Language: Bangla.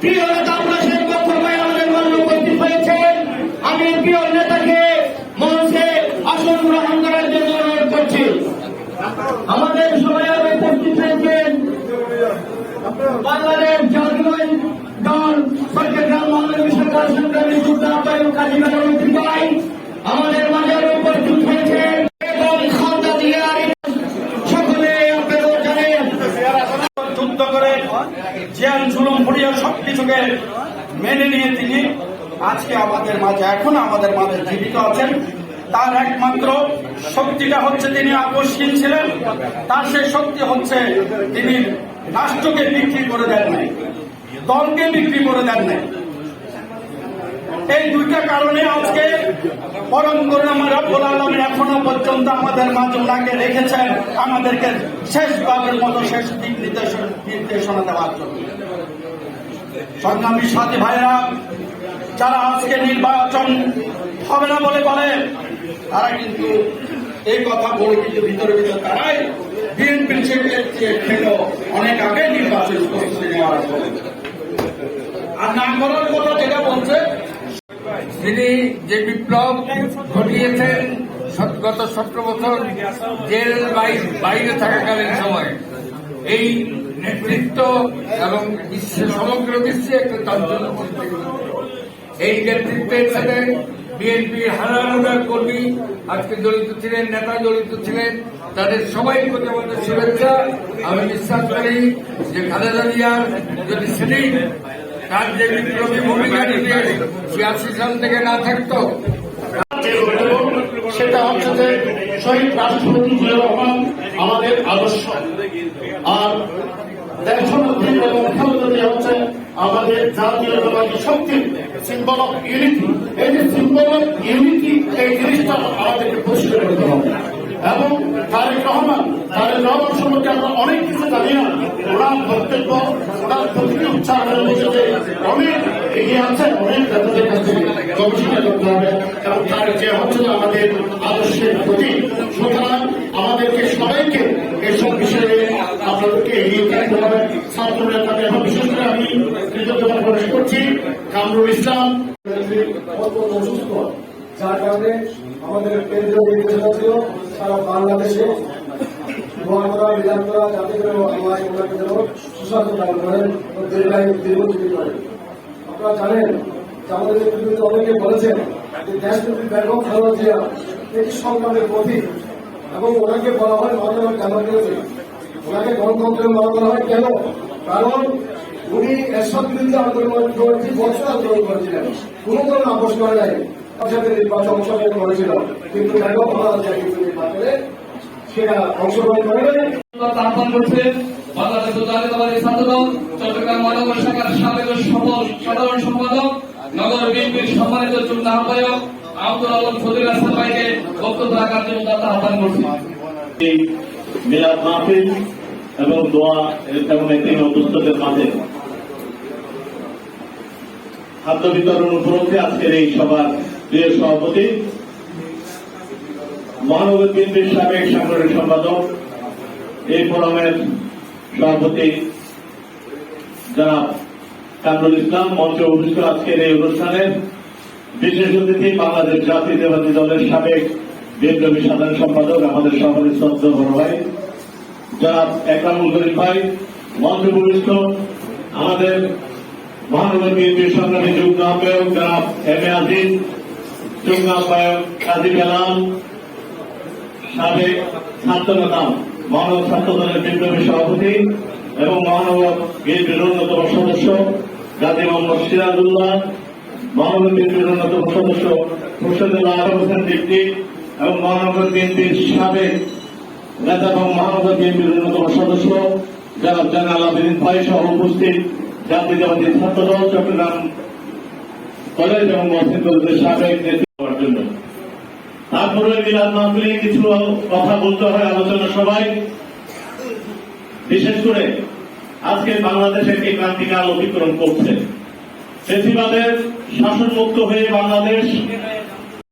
প্রিয় নেতা প্রকাশের পক্ষ হয়ে আমাদের মান্য উপস্থিত হয়েছেন। আমি প্রিয় নেতাকে মঞ্চে আসন গ্রহণ করার জন্য করছি। আমাদের সবাই উপস্থিত হয়েছেন বাংলাদেশ জাতীয় দল চট্টগ্রাম মহানগরী সরকার সংগ্রামী যুদ্ধ আহ্বায়ক কাজী যুদ্ধ করে জিয়ান জুলুম ফুরিয়া সবকিছুকে মেনে নিয়ে তিনি আজকে আমাদের মাঝে, এখন আমাদের মাঝে জীবিত আছেন। তার একমাত্র শক্তিটা হচ্ছে তিনি আকস্মিক ছিলেন। তার সে শক্তি হচ্ছে তিনি রাষ্ট্রকে বিক্রি করে দেন নাই, দলকে বিক্রি করে দেন নাই। এই দুইটা কারণে আজকে পরম করুণাময় রব্বুল আলমী এখনও পর্যন্ত আমাদের মাঝে ওনাকে রেখেছেন। আমাদেরকে শেষ শেষবারের মতো শেষ দিক নির্দেশন নির্দেশনা দেওয়ার জন্য। সংগ্রামী সাথী ভাইরা যারা আজকে নির্বাচন হবে না বলে বলেন তারা কিন্তু এই কথা বলে কিন্তু ভিতরে ভিতরে তারাই বিএনপির খেল অনেক আগে নির্বাচন প্রস্তুতি আর না করার কথা যেটা তিনি যে বিপ্লব ঘটিয়েছেন গত সতেরো বছর জেল বাইরে থাকাকালীন সময়, এই নেতৃত্ব এবং বিশ্বে সমগ্র বিশ্বে একটা এই নেতৃত্বের সাথে বিএনপির হাজার কর্মী, আজকে জড়িত ছিলেন, নেতা জড়িত ছিলেন, তাদের সবাই প্রতি আমাদের শুভেচ্ছা। আমি বিশ্বাস করি যে খালেদা জিয়ার যদি সেদিন তার যে বিপ্লবী ভূমিকা যদি ছিয়াশি সাল থেকে না থাকতো, সেটা হচ্ছে যে শহীদ রাষ্ট্রপতি জিয়াউর রহমান আমাদের আদর্শ। আর দেশমন্ত্রী এবং মুখ্যমন্ত্রী হচ্ছে আমাদের জাতীয়তাবাদী শক্তির সিম্বল অফ ইউনিটি এই যে সিম্বল অফ ইউনিটি এই জিনিসটা আমাদেরকে পরিষ্কার করতে হবে। এবং তারেক রহমান তারেক রহমান সম্পর্কে আমরা অনেক কিছু জানি না। ওনার বক্তব্য ওনার প্রতিটি উচ্চারণের মধ্যে অনেক এগিয়ে আছে, অনেক নেতাদের কাছ গবেষণা করতে হবে। এবং তার যে হচ্ছে আমাদের আদর্শের প্রতি সুতরাং আমাদেরকে সবাইকে এসব বিষয়ে আপনাদেরকে এগিয়ে থাকতে হবে। ছাত্র নেতাদের এবং বিশেষ করে আমি কৃতজ্ঞতা প্রকাশ করছি কামরুল ইসলাম। যার কারণে আমাদের কেন্দ্রীয় নির্দেশনা ছিল সারা বাংলাদেশে। দোয়া করা বিধান করা যাতে করে আল্লাহ ওনাকে যেন সুস্বাস্থ্য জানেন যে আমাদের অনেকে বলেছেন যে দেশপ্রতি বেগম খালেদা জিয়া একটি সংগ্রামের প্রতীক এবং ওনাকে বলা হয় মানব কেন করেছে ওনাকে গণতন্ত্রের মনে করা হয় কেন? কারণ উনি এরশাদ বিরুদ্ধে আন্দোলন করেছি বছর আন্দোলন করেছিলেন কোন ধরনের আপোষ নাই। নির্বাচন অংশগ্রহণ করেছিল কিন্তু বেগম খালেদা জিয়া কিন্তু নির্বাচনে সেটা অংশগ্রহণ আহ্বান করছে বাংলাদেশ জাতীয়তাবাদী ছাত্রদল চট্টগ্রাম মহানগর শাখার সাবেক সফল সাধারণ সম্পাদক নগর বিএনপির সম্মানিত যুগ্ম আহ্বায়ক আব্দুল আলম ফজিল হাসান ভাইকে বক্তব্য রাখার জন্য তার আহ্বান করছি। এই মাহফিল এবং দোয়া এবং মাঝে। খাদ্য বিতরণ উপলক্ষে আজকের এই সভার প্রিয় সভাপতি মহানগর বিএনপির সাবেক সাংগঠনিক সম্পাদক এই ফোরামের সভাপতি জনাব কামরুল ইসলাম মঞ্চে উপস্থিত আজকের এই অনুষ্ঠানে। বিশেষ অতিথি বাংলাদেশ জাতীয়তাবাদী দলের সাবেক বিএনপি সাধারণ সম্পাদক, আমাদের সভাপতি শ্রদ্ধ বড় ভাই। জনাব একরামুল করিম ভাই, মঞ্চ উপস্থিত, আমাদের মহানগর বিএনপির সংগ্রামী যুগ্ম আহ্বায়ক জনাব এম এ আজিজ, যুগ্ম আহ্বায়ক কাজী কালাম সাবেক ছাত্র নেতা মহানগর ছাত্র দলের বিপ্লবী সভাপতি এবং মহানগর বিএনপির অন্যতম সদস্য গাজী মোহাম্মদ সিরাজুল্লাহ মহানগর বিএনপির অন্যতম সদস্য মুর্শিদুল্লাহ আলম হোসেন ডিপটি এবং মহানগর বিএনপির সাবেক নেতা এবং মহানগর বিএনপির অন্যতম সদস্য, জনাব জানাল আবেদিন ভাই সহ উপস্থিত জাতীয়তাবাদী ছাত্র দল চট্টগ্রাম কলেজ এবং মহসিন সাবেক নেতৃত্ব। জন্য তারপরে মিলাদ মাহফিলে কিছু কথা বলতে হয় আলোচনা সবাই বিশেষ করে আজকে বাংলাদেশ একটি ক্রান্তিকাল অতিক্রম করছে। শাসন মুক্ত হয়ে বাংলাদেশ